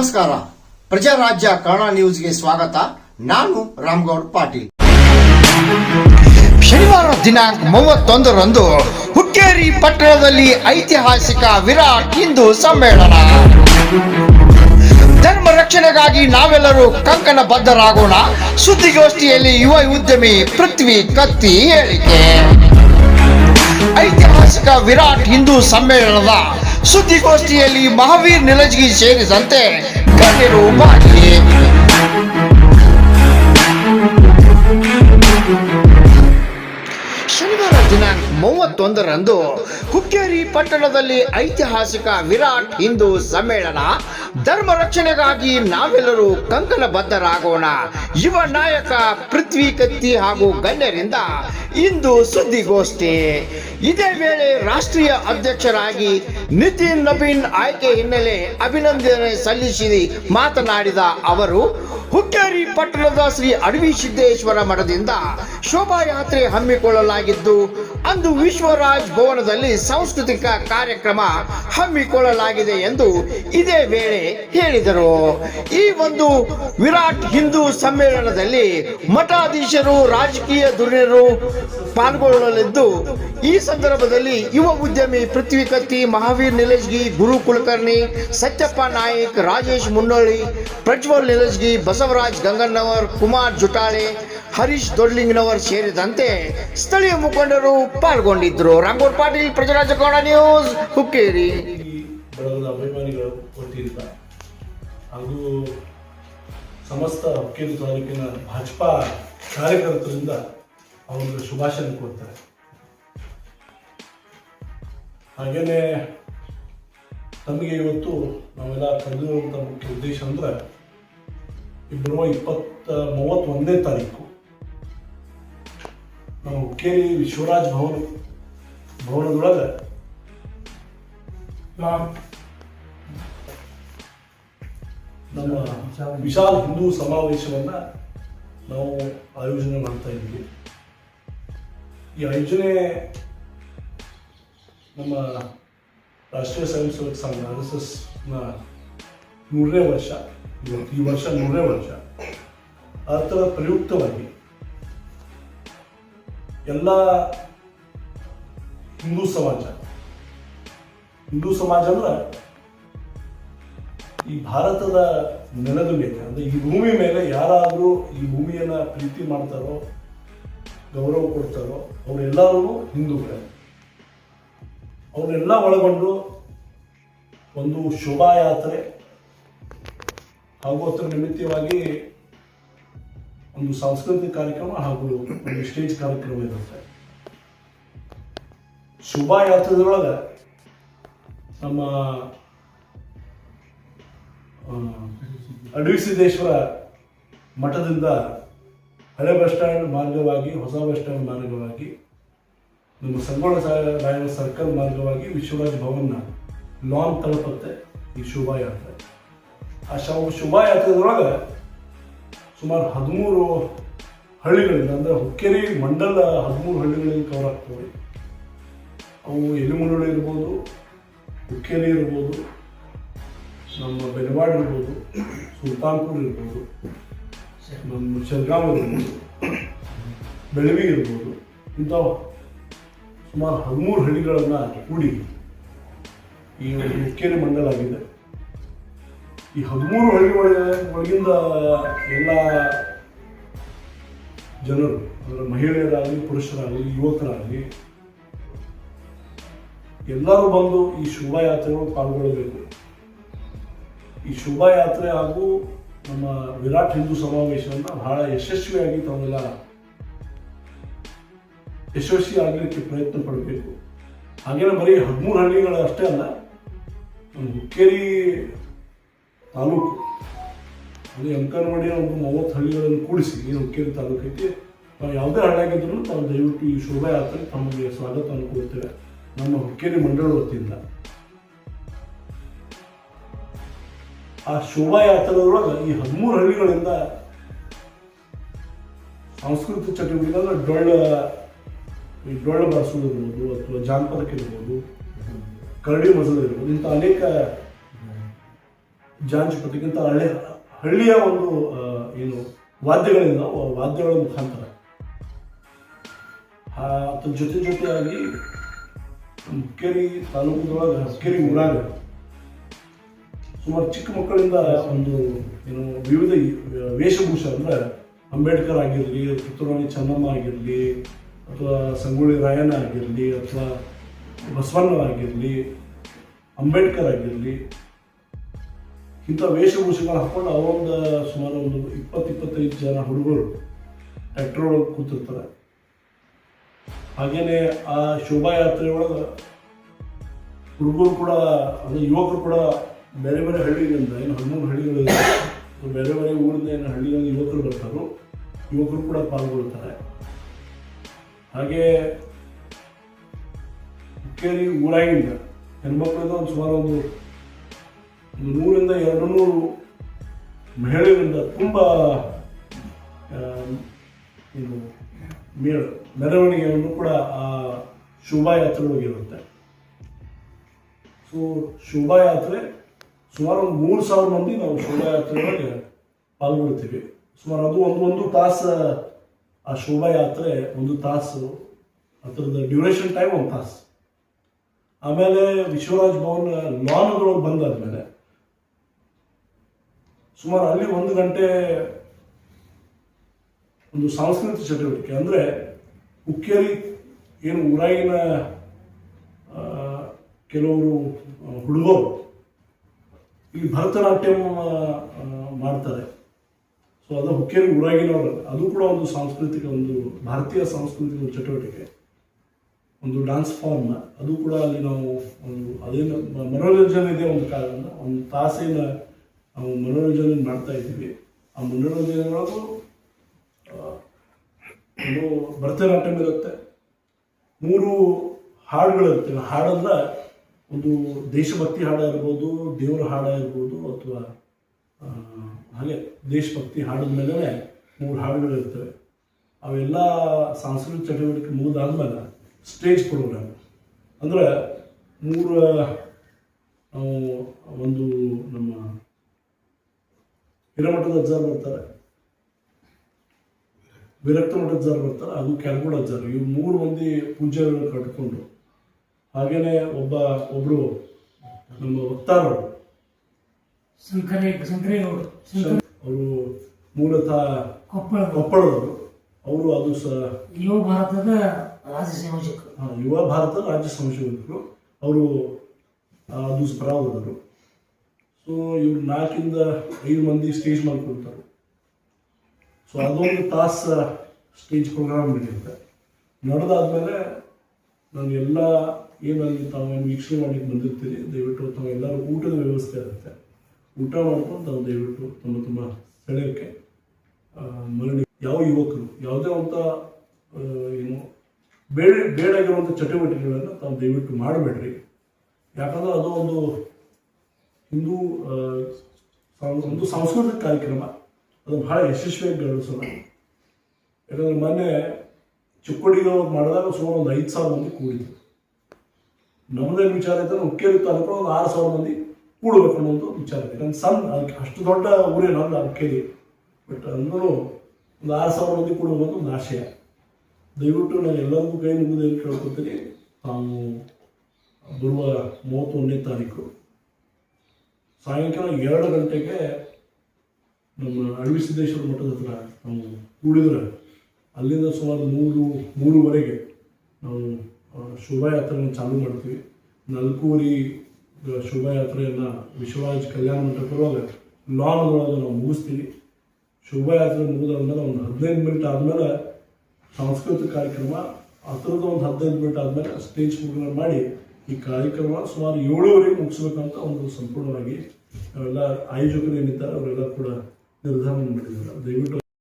ನಮಸ್ಕಾರ. ಪ್ರಜಾರಾಜ್ಯ ಕನ್ನಡ ನ್ಯೂಸ್ಗೆ ಸ್ವಾಗತ. ನಾನು ರಾಮ್ಗೌಡ್ ಪಾಟೀಲ್. ಶನಿವಾರ ದಿನಾಂಕ ಮೂವತ್ತೊಂದರಂದು ಹುಕ್ಕೇರಿ ಪಟ್ಟಣದಲ್ಲಿ ಐತಿಹಾಸಿಕ ವಿರಾಟ್ ಹಿಂದೂ ಸಮ್ಮೇಳನ. ಧರ್ಮ ರಕ್ಷಣೆಗಾಗಿ ನಾವೆಲ್ಲರೂ ಕಂಕಣ ಬದ್ಧರಾಗೋಣ ಸುದ್ದಿಗೋಷ್ಠಿಯಲ್ಲಿ ಯುವ ಉದ್ಯಮಿ ಪೃಥ್ವಿ ಕತ್ತಿ ಹೇಳಿಕೆ. ಐತಿಹಾಸಿಕ ವಿರಾಟ್ ಹಿಂದೂ ಸಮ್ಮೇಳನದ ಸುದ್ದಿಗೋಷ್ಠಿಯಲ್ಲಿ ಮಹಾವೀರ್ ನಿಲಜ್ಗಿ ಸೇರಿದಂತೆ ಗಣ್ಯರು ಮಾಡಿ ಮೂವತ್ತೊಂದರಂದು ಹುಕ್ಕೇರಿ ಪಟ್ಟಣದಲ್ಲಿ ಐತಿಹಾಸಿಕ ವಿರಾಟ್ ಹಿಂದೂ ಸಮ್ಮೇಳನ. ಧರ್ಮ ರಕ್ಷಣೆಗಾಗಿ ನಾವೆಲ್ಲರೂ ಕಂಕಣ ಬದ್ಧರಾಗೋಣ ಯುವ ನಾಯಕ ಪೃಥ್ವಿ ಕತ್ತಿ ಹಾಗೂ ಗಣ್ಯರಿಂದ ಇಂದು ಸುದ್ದಿಗೋಷ್ಠಿ. ಇದೇ ವೇಳೆ ರಾಷ್ಟ್ರೀಯ ಅಧ್ಯಕ್ಷರಾಗಿ ನಿತಿನ್ ನಬೀನ್ ಆಯ್ಕೆ ಹಿನ್ನೆಲೆ ಅಭಿನಂದನೆ ಸಲ್ಲಿಸಿ ಮಾತನಾಡಿದ ಅವರು, ಹುಕ್ಕೇರಿ ಪಟ್ಟಣದ ಶ್ರೀ ಅಡವಿ ಸಿದ್ದೇಶ್ವರ ಮಠದಿಂದ ಶೋಭಾಯಾತ್ರೆ ಹಮ್ಮಿಕೊಳ್ಳಲಾಗಿದ್ದು ಅಂದು ವಿಶ್ವರಾಜ್ ಭವನದಲ್ಲಿ ಸಾಂಸ್ಕೃತಿಕ ಕಾರ್ಯಕ್ರಮ ಹಮ್ಮಿಕೊಳ್ಳಲಾಗಿದೆ ಎಂದು ಇದೇ ವೇಳೆ ಹೇಳಿದರು. ಈ ಒಂದು ವಿರಾಟ್ ಹಿಂದೂ ಸಮ್ಮೇಳನದಲ್ಲಿ ಮಠಾಧೀಶರು, ರಾಜಕೀಯ ಧುರೀಣರು ಪಾಲ್ಗೊಳ್ಳಲಿದ್ದು, ಈ ಸಂದರ್ಭದಲ್ಲಿ ಯುವ ಉದ್ಯಮಿ ಪೃಥ್ವಿ ಕತ್ತಿ, ಮಹಾವೀರ್ ನಿಲಜ್ಗಿ ಗುರು ಕುಲಕರ್ಣಿ, ಸತ್ಯಪ್ಪ ನಾಯಕ್, ರಾಜೇಶ್ ಮುನ್ನೋಳಿ ಪ್ರಜ್ವಲ್ ನಿಲಜ್ಗಿ ಬಸವರಾಜ್ ಗಂಗಣ್ಣವರ್, ಕುಮಾರ್ ಜುಟಾಳೆ ಹರೀಶ್ ದೊಡ್ಲಿಂಗ್ನವರು ಸೇರಿದಂತೆ ಸ್ಥಳೀಯ ಮುಖಂಡರು ಪಾಲ್ಗೊಂಡಿದ್ದರು ರಾಮಗೌಡ್ ಪಾಟೀಲ್, ಪ್ರಜರಾಜ ಕನ್ನಡ ನ್ಯೂಸ್, ಹುಕ್ಕೇರಿ. ಅಭಿಮಾನಿಗಳು ಹಾಗೂ ಸಮಸ್ತ ಹುಕ್ಕೇರಿ ತಾಲೂಕಿನ ಭಾಜಪಾ ಕಾರ್ಯಕರ್ತರಿಂದ ಅವರು ಶುಭಾಶಯ ಕೊಡ್ತಾರೆ ಹಾಗೇನೆ ನಮಗೆ ಇವತ್ತು ನಾವೆಲ್ಲ ಕರೆದಿರುವಂಥ ಮುಖ್ಯ ಉದ್ದೇಶ ಅಂದ್ರೆ ಇಬ್ಬರು ಇಪ್ಪತ್ತ, ಮೂವತ್ತೊಂದನೇ ತಾರೀಕು ನಮ್ಮ ಹುಕ್ಕೇರಿ ವಿಶ್ವರಾಜ್ ಭವನ ಭವನದೊಳಗೆ. ನಮ್ಮ ವಿಶಾಲ ಹಿಂದೂ ಸಮಾವೇಶವನ್ನ ನಾವು ಆಯೋಜನೆ ಮಾಡ್ತಾ ಇದ್ದೀವಿ. ಈ ಆಯೋಜನೆ ನಮ್ಮ ರಾಷ್ಟ್ರೀಯ ಸ್ವಯಂ ಸೇವಕ ಸಂಘ ಆರ್ ಎಸ್ ಎಸ್ನ ನೂರನೇ ವರ್ಷ ಈ ವರ್ಷ ನೂರನೇ ವರ್ಷ. ಆ ಥರ ಪ್ರಯುಕ್ತವಾಗಿ ಎಲ್ಲ ಹಿಂದೂ ಸಮಾಜ. ಹಿಂದೂ ಸಮಾಜ ಅಂದ್ರೆ ಈ ಭಾರತದ ನೆಲದ ಮೇಲೆ, ಅಂದ್ರೆ ಈ ಭೂಮಿ ಮೇಲೆ ಯಾರಾದರೂ ಈ ಭೂಮಿಯನ್ನ ಪ್ರೀತಿ ಮಾಡ್ತಾರೋ, ಗೌರವ ಕೊಡ್ತಾರೋ, ಅವರೆಲ್ಲರೂ ಹಿಂದೂಗಳೇ. ಅವನ್ನೆಲ್ಲ ಒಳಗೊಂಡು ಒಂದು ಶೋಭಾಯಾತ್ರೆ ಹಾಗೂ ಅದರ ನಿಮಿತ್ತವಾಗಿ ಒಂದು ಸಾಂಸ್ಕೃತಿಕ ಕಾರ್ಯಕ್ರಮ ಹಾಗೂ ಒಂದು ಸ್ಟೇಜ್ ಕಾರ್ಯಕ್ರಮ ಇರುತ್ತೆ. ಶೋಭಾಯಾತ್ರೆದೊಳಗೆ ನಮ್ಮ ಅಡವಿ ಸಿದ್ದೇಶ್ವರ ಮಠದಿಂದ ಹಳೆ ಬಸ್ ಸ್ಟ್ಯಾಂಡ್ ಮಾರ್ಗವಾಗಿ, ಹೊಸ ಬಸ್ ಸ್ಟ್ಯಾಂಡ್ ಮಾರ್ಗವಾಗಿ, ನಮ್ಮ ಸಂಗೋಳ ರಾಯರ ಸರ್ಕಲ್ ಮಾರ್ಗವಾಗಿ ವಿಶ್ವರಾಜ್ ಭವನ್ನ ಲಾಂಗ್ ತಲುಪುತ್ತೆ ಈ ಶೋಭಾಯಾತ್ರೆ. ಆ ಶೋಭಾಯಾತ್ರೆದೊಳಗೆ ಸುಮಾರು ಹದಿಮೂರು ಹಳ್ಳಿಗಳಿಂದ, ಅಂದರೆ ಹುಕ್ಕೇರಿ ಮಂಡಲ ಹದಿಮೂರು ಹಳ್ಳಿಗಳಲ್ಲಿ ಕವರ್ ಆಗ್ತವೆ ಅವು ಎಲಿಮುನಳ್ಳಿ ಇರ್ಬೋದು, ಹುಕ್ಕೇರಿ ಇರ್ಬೋದು, ನಮ್ಮ ಬೆನವಾಡ್ ಇರ್ಬೋದು, ಸುಲ್ತಾನ್ಪುರ್ ಇರ್ಬೋದು, ನಮ್ಮ ಶೆಲ್ಗಾಮ್ ಇರ್ಬೋದು, ಬೆಳವಿ ಇರ್ಬೋದು ಇಂಥ ಸುಮಾರು ಹದಿಮೂರು ಹಳ್ಳಿಗಳನ್ನು ಕೂಡಿ ಈ ಹುಕ್ಕೇರಿ ಮಂಡಲ ಆಗಿದೆ. ಈ ಹದಿಮೂರು ಹಳ್ಳಿಗಳ ಒಳಗಿಂದ ಎಲ್ಲ ಜನರು, ಅಂದರೆ ಮಹಿಳೆಯರಾಗಲಿ, ಪುರುಷರಾಗಲಿ, ಯುವಕರಾಗಲಿ, ಎಲ್ಲರೂ ಬಂದು ಈ ಶೋಭಾಯಾತ್ರೆಗಳು ಪಾಲ್ಗೊಳ್ಳಬೇಕು. ಈ ಶೋಭಾಯಾತ್ರೆ ಹಾಗೂ ನಮ್ಮ ವಿರಾಟ್ ಹಿಂದೂ ಸಮಾವೇಶವನ್ನು ಬಹಳ ಯಶಸ್ವಿಯಾಗಿ ತಾವೆಲ್ಲ ಯಶಸ್ವಿ ಆಗಲಿಕ್ಕೆ ಪ್ರಯತ್ನ ಪಡಬೇಕು. ಹಾಗೇನೆ ಬರೀ ಹದಿಮೂರು ಹಳ್ಳಿಗಳು ಅಷ್ಟೇ ಅಲ್ಲ, ನಮ್ಮ ಹುಕ್ಕೇರಿ ತಾಲೂಕು. ಅಲ್ಲಿ ಅಂಕನವಾಡಿ ಒಂದು ಮೂವತ್ತು ಹಳ್ಳಿಗಳನ್ನು ಕೂಡಿಸಿ ಏನು ಹುಕ್ಕೇರಿ ತಾಲೂಕು ಐತಿ ಯಾವುದೇ ಹಳ್ಳಿಯಾಗಿದ್ರು ತಾವು ದಯವಿಟ್ಟು ಈ ಶೋಭಾಯಾತ್ರೆ ತಮಗೆ ಸ್ವಾಗತವನ್ನು ಕೊಡ್ತೇವೆ ನಮ್ಮ ಹುಕ್ಕೇರಿ ಮಂಡಳ ವತಿಯಿಂದ. ಆ ಶೋಭಾಯಾತ್ರೆಯೊಳಗೆ ಈ ಹದಿಮೂರು ಹಳ್ಳಿಗಳಿಂದ ಸಾಂಸ್ಕೃತಿಕ ಚಟುವಟಿಕೆ ಅಂದ್ರೆ ಡೊಳ್ಳ, ಈ ಡೊಳ್ಳು ಬಾರಿಸೋದಿರ್ಬೋದು ಅಥವಾ ಜಾನಪದಕ್ಕೆ ಇರ್ಬೋದು, ಕರಡಿ ಮಜಲು ಇರ್ಬೋದು, ಇಂಥ ಅನೇಕ ಜಾಂಚ್ ಪಟ್ಟಿಗಿಂತ ಹಳ್ಳಿ ಹಳ್ಳಿಯ ಒಂದು ಏನು ವಾದ್ಯಗಳಿಂದ ವಾದ್ಯಗಳ ಮುಖಾಂತರ. ಜೊತೆ ಜೊತೆಯಾಗಿ ಮುಕ್ಕೇರಿ ತಾಲೂಕಿನೊಳಗೆ ಹಸ್ಕೇರಿ ಊರಾಗ ಸುಮಾರು ಚಿಕ್ಕ ಮಕ್ಕಳಿಂದ ಒಂದು, ಏನು ವಿವಿಧ ವೇಷಭೂಷ ಅಂದ್ರೆ ಅಂಬೇಡ್ಕರ್ ಆಗಿರಲಿ ಪುತ್ತೂರಾಣಿ ಚೆನ್ನಮ್ಮ ಆಗಿರಲಿ, ಅಥವಾ ಸಂಗೊಳ್ಳಿ ರಾಯಣ್ಣ ಆಗಿರಲಿ, ಅಥವಾ ಬಸವಣ್ಣ ಆಗಿರಲಿ, ಅಂಬೇಡ್ಕರ್ ಆಗಿರಲಿ ಇಂಥ ವೇಷಭೂಷೆಗಳು ಹಾಕೊಂಡು ಅವೊಂದು ಸುಮಾರು ಒಂದು ಇಪ್ಪತ್ತು ಇಪ್ಪತ್ತೈದು ಜನ ಹುಡುಗರು ಟ್ರ್ಯಾಕ್ಟರ್ ಒಳಗೆ ಕೂತಿರ್ತಾರೆ ಹಾಗೆಯೇ ಆ ಶೋಭಾಯಾತ್ರೆ ಒಳಗೆ ಹುಡುಗರು ಕೂಡ, ಅಂದರೆ ಯುವಕರು ಕೂಡ ಬೇರೆ ಬೇರೆ ಹಳ್ಳಿಗಳಿಂದ, ಏನು ಹನ್ನೊಂದು ಹಳ್ಳಿಗಳಿಂದ. ಬೇರೆ ಬೇರೆ ಊರಿಂದ ಏನು ಹಳ್ಳಿಗಳಿಂದ ಯುವಕರು ಬರ್ತಾರೋ, ಯುವಕರು ಕೂಡ ಪಾಲ್ಗೊಳ್ತಾರೆ ಹಾಗೆ ಹುಕ್ಕೇರಿ ಊರಾಗಿಂದ ಹೆಣ್ಮಕ್ಳಿಂದ ಒಂದು ಸುಮಾರು ಒಂದು ಒಂದು ನೂರಿಂದ ಎರಡು ನೂರು ಮಹಿಳೆಯರಿಂದ ತುಂಬ ಏನು, ಮೇಳ, ಮೆರವಣಿಗೆಯನ್ನು ಕೂಡ ಆ ಶೋಭಾಯಾತ್ರೆ ಒಳಗಿರುತ್ತೆ ಸೊ ಶೋಭಾಯಾತ್ರೆ ಸುಮಾರು ಒಂದು ಮೂರು ಸಾವಿರ ಮಂದಿ ನಾವು ಶೋಭಾಯಾತ್ರೆಯೊಳಗೆ ಪಾಲ್ಗೊಳ್ತೀವಿ. ಸುಮಾರು ಅದು ಒಂದು ಒಂದು ತಾಸು ಆ ಶೋಭಾಯಾತ್ರೆ, ಒಂದು ತಾಸು ಅದರದ ಡ್ಯೂರೇಷನ್ ಟೈಮ್ ಒಂದು ತಾಸು. ಆಮೇಲೆ ವಿಶ್ವರಾಜ್ ಭವನ್ ಲಾನ್ಗಳು ಬಂದಾದ್ಮೇಲೆ ಸುಮಾರು ಅಲ್ಲಿ ಒಂದು ಗಂಟೆ ಒಂದು ಸಾಂಸ್ಕೃತಿಕ ಚಟುವಟಿಕೆ. ಅಂದರೆ ಉಕ್ಕೇರಿ ಏನು ಊರಾಗಿನ ಕೆಲವರು ಹುಡುಗರು ಈ ಭರತನಾಟ್ಯಂ ಮಾಡ್ತಾರೆ. ಸೊ ಅದು ಹುಕ್ಕೇರಿ ಊರಾಗಿನವರು. ಅದು ಕೂಡ ಒಂದು ಸಾಂಸ್ಕೃತಿಕ, ಒಂದು ಭಾರತೀಯ ಸಾಂಸ್ಕೃತಿಕ ಚಟುವಟಿಕೆ. ಒಂದು ಡಾನ್ಸ್ ಫಾರ್ಮ್ ಅದು ಕೂಡ ಅಲ್ಲಿ ನಾವು ಒಂದು, ಅದೇನು, ಮನೋರಂಜನೆ ಇದೆ ಒಂದು ಕಾರಣ ಒಂದು ತಾಸಿನ ನಾವು ಮನೋರಂಜನೆ ಮಾಡ್ತಾ ಇದ್ದೀವಿ. ಆ ಮನೋರಂಜನೆ ಒಳಗೂ ಒಂದು ಭರತನಾಟ್ಯಂ ಇರುತ್ತೆ. ಮೂರು ಹಾಡುಗಳಿರುತ್ತೆ. ಹಾಡಂದ್ರೆ ಒಂದು ದೇಶಭಕ್ತಿ ಹಾಡ ಇರ್ಬೋದು ದೇವರ ಹಾಡ ಇರ್ಬೋದು ಅಥವಾ ಹಾಗೆ ದೇಶಭಕ್ತಿ ಹಾಡಿದ ಮೇಲೆ ಮೂರು ಹಾಡುಗಳಿರ್ತವೆ. ಅವೆಲ್ಲ ಸಾಂಸ್ಕೃತಿಕ ಚಟುವಟಿಕೆ ಮುಗಿದಾದ್ಮೇಲೆ ಸ್ಟೇಜ್ ಪ್ರೋಗ್ರಾಮ್ ಅಂದ್ರೆ ಮೂರು ಒಂದು ನಮ್ಮ ಹಿರಮಠದ ಅಜ್ಜಾರ್ ಬರ್ತಾರೆ. ವಿರಕ್ತ ಮಠದ ಅಜ್ಜಾರು ಬರ್ತಾರೆ ಅದು ಕ್ಯಾಲ್ಕುಳ ಅಜ್ಜಾರ್. ಇವು ಮೂರು ಮಂದಿ ಪೂಜಾರಿಗಳು ಕಟ್ಕೊಂಡು ಹಾಗೇನೆ ಒಬ್ಬ ಒಬ್ರು ನಮ್ಮ ವಕ್ತಾರರು. ಅವರು ಮೂಲತಃ ಕೊಪ್ಪಳ ಕೊಪ್ಪಳದವರು. ಅವರು ಅದು ಸಹ ಯುವ ಭಾರತದ ರಾಜ್ಯ ಸಂಯೋಜಕರು. ಯುವ ಭಾರತದ ರಾಜ್ಯ ಸಂಶೋಧಕರು ಅವರು ಅದು ಪರಾವದರು ಇವ್ರು ನಾಲ್ಕಿಂದ ಐದು ಮಂದಿ ಸ್ಟೇಜ್ ಮಾಡ್ಕೊಳ್ತಾರೆ ಸೊ ಅದೊಂದು ತಾಸ ಸ್ಟೇಜ್ ಪ್ರೋಗ್ರಾಮ್ ನಡೆಯುತ್ತೆ. ನಡೆದಾದ್ಮೇಲೆ ನಾನು ಎಲ್ಲ ಏನಲ್ಲಿ ತಾವೇನು ವೀಕ್ಷಣೆ ಮಾಡಲಿಕ್ಕೆ ಬಂದಿರ್ತೀರಿ, ದಯವಿಟ್ಟು ತಾವೆಲ್ಲರೂ ಊಟದ ವ್ಯವಸ್ಥೆ ಇರುತ್ತೆ. ಊಟ ಮಾಡ್ಕೊಂಡು ತಾವು ದಯವಿಟ್ಟು ತಮ್ಮ ತುಂಬ ಸ್ಥಳಕ್ಕೆ ಮರಳಿ ಯಾವ ಯುವಕರು, ಯಾವುದೇ ಅಂತ ಏನು, ಬೇಡ ಬೇಡಾಗಿರುವಂಥ ಚಟುವಟಿಕೆಗಳನ್ನು ತಾವು ದಯವಿಟ್ಟು ಮಾಡಬೇಡ್ರಿ. ಯಾಕಂದ್ರೆ ಅದು ಒಂದು ಹಿಂದೂ ಒಂದು ಸಾಂಸ್ಕೃತಿಕ ಕಾರ್ಯಕ್ರಮ. ಅದು ಬಹಳ ಯಶಸ್ವಿಯಾಗಿ ನಡೆಸೋಣ ಯಾಕಂದ್ರೆ ಮೊನ್ನೆ ಚಿಕ್ಕೋಡಿಗೆ ಮಾಡಿದಾಗ ಸುಮಾರು ಒಂದು ಐದು ಸಾವಿರ ಮಂದಿ ಕೂಡಿದ್ರು. ನಮ್ಮದೇನು ವಿಚಾರ ಇದ್ದರೆ ಹುಕ್ಕೇರಿ ತಾಲೂಕು ಒಂದು ಆರು ಸಾವಿರ ಮಂದಿ ಕೂಡಬೇಕು ಅನ್ನೋದು ವಿಚಾರ ಇದೆ. ನನ್ನ ಸಣ್ಣ, ಅದಕ್ಕೆ ಅಷ್ಟು ದೊಡ್ಡ ಊರೇನಲ್ಲ ಹುಕ್ಕೇರಿ ಬಟ್ ಅಂದ್ರೂ ಒಂದು ಆರು ಸಾವಿರ ಮಂದಿ ಕೂಡಬೇಕು ಒಂದು ಆಶಯ. ದಯವಿಟ್ಟು ನಾನು ಎಲ್ಲರಿಗೂ ಕೈ ಮುಗಿದು ಏನು ಕೇಳ್ಕೊತೀನಿ. ತಾವು ಬರುವ ಮೂವತ್ತೊಂದನೇ ತಾರೀಕು ಸಾಯಂಕಾಲ ಎರಡು ಗಂಟೆಗೆ ನಮ್ಮ ಅಳ್ವಿ ಸಿದ್ದೇಶ್ವರ ಮಠದ ಹತ್ರ ನಾವು ಕೂಡಿದ್ರೆ ಅಲ್ಲಿಂದ ಸುಮಾರು ಮೂರು, ಮೂರುವರೆಗೆ ನಾವು ಶೋಭಾಯಾತ್ರೆಯನ್ನು ಚಾಲು ಮಾಡ್ತೀವಿ. ನಲ್ಕೂರಿ ಶೋಭಾಯಾತ್ರೆಯನ್ನು ವಿಶ್ವರಾಜ್ ಕಲ್ಯಾಣ ಮಂಟಪದೊಳಗೆ ಒಳಗೆ ನಾವು ಮುಗಿಸ್ತೀವಿ. ಶೋಭಾಯಾತ್ರೆ ಮುಗಿದಾದ್ಮೇಲೆ ಒಂದು ಹದಿನೈದು ಮಿನಿಟ್ ಆದಮೇಲೆ ಸಾಂಸ್ಕೃತಿಕ ಕಾರ್ಯಕ್ರಮ ಥರದ್ದು ಒಂದು ಹದಿನೈದು ಮಿನಿಟ್ ಆದಮೇಲೆ ಸ್ಟೇಜ್ ಪ್ರೋಗ್ರಾಮ್ ಮಾಡಿ ಈ ಕಾರ್ಯಕ್ರಮ ಸುಮಾರು ಏಳುವರೆಗೆ ಮುಗಿಸ್ಬೇಕಂತ ಒಂದು ಸಂಪೂರ್ಣವಾಗಿ ನಾವೆಲ್ಲ ಆಯೋಜಕರು ಏನಿದ್ದಾರೆ ಅವರೆಲ್ಲ ಕೂಡ ನಿರ್ಧಾರ ಮಾಡಿದ್ದಾರೆ. ದಯವಿಟ್ಟು